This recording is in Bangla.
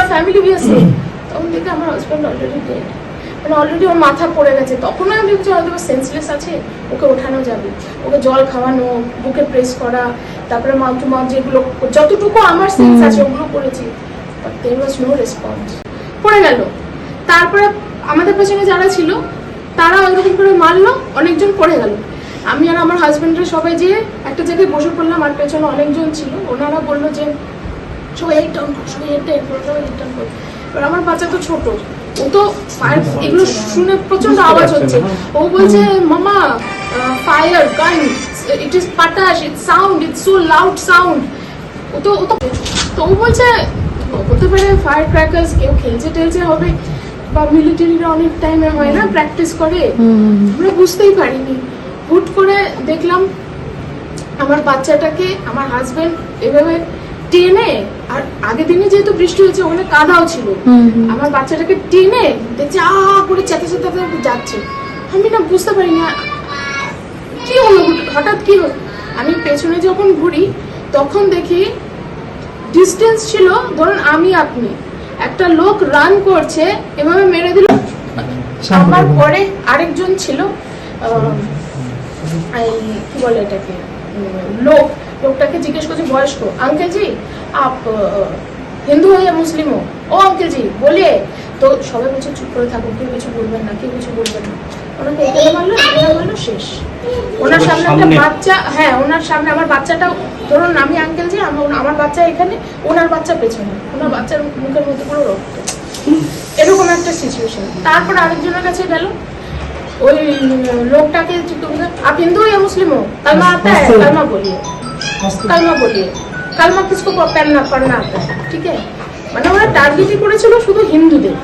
আ ফ্যামিলি সেফ তখন দেখি আমার হাজব্যান্ড অলরেডি ডেড মানে অলরেডি ওর মাথা পড়ে গেছে। তখন আমি ভেবেছি হয়তো সেন্সলেস আছে? ওকে ওঠানো যাবে। ওকে জল খাওয়ানো বুকে প্রেস করা তারপরে মাউথ টু মাউথ যেগুলো যতটুকু আমার সেন্স আছে ওগুলো করেছি। But there was no response পড়ে গেল। তারপরে আমাদের পেছনে যারা ছিল তারা ওইরকম করে মারলো অনেকজন পড়ে গেল। আমি আর আমার হাজবেন্ডরা সবাই যেয়ে একটা জায়গায় বসে পড়লাম আর পেছনে অনেকজন ছিল। ওনারা বলল যে সবাই এই টার্ন করো সবাই এটা এই করো সবাই এই টার্ন করো। এবার আমার বাচ্চা তো ছোট ও তো ফায়ার এগুলো শুনে প্রচণ্ড আওয়াজ হচ্ছে। ও বলছে মামা fire gun it is পাটাশ it sound it so loud sound ও তো ও তো তো ও বলছে হতে পারে ফায়ার ক্র্যাকার্স কেউ খেলছে টেলছে হবে বা মিলিটারিরা অনেক টাইমে হয় না প্র্যাকটিস করে। আমরা বুঝতেই পারিনি। হুট করে দেখলাম আমার বাচ্চাটাকে আমার হাজবেন্ড এভাবে টেনে আর আগের দিনে যেহেতু বৃষ্টি হয়েছে ওখানে কাদাও ছিল। আমার বাচ্চাটাকে টেনে দেখছি আ করে চেতে চেতে যাচ্ছে। আমি না বুঝতে পারি না কি হলো হঠাৎ কি হলো? আমি পেছনে যখন ঘুরি তখন দেখি ডিস্টেন্স ছিল ধরুন আমি আপনি। একটা লোক রান করছে এভাবে মেরে দিল। আমার পরে আরেকজন ছিল এই কি বলে এটাকে? লোক লোকটাকে জিজ্ঞেস করছে বয়স্ক আঙ্কেল জি আপ হিন্দু হয়ে মুসলিম হো ও আঙ্কেল জি বলিয়ে তো সবাই বলছে চুপ করে থাকো কেউ কিছু বলবেন না কেউ কিছু বলবেন না। ওনাকে এখানে মারলো এখানে মারলো শেষ। ওনার সামনে একটা বাচ্চা হ্যাঁ ওনার সামনে আমার ধরুন আমি আঙ্কেল জি আমার আমার বাচ্চা এখানে ওনার বাচ্চা পেছনে। ওনার বাচ্চার মুখের মধ্যে পুরো রক্ত। এরকম একটা সিচুয়েশন তারপর আরেকজনের কাছে গেল ওই লোকটাকে তুমি आप हिंदू या मुस्लिम हो कलमा आता है कलमा बोलिए कलमा बोलिए कलमा किसको पढ़ना पढ़ना आता है ठीक है মানে ওরা টার্গেটই করেছিল শুধু হিন্দুদের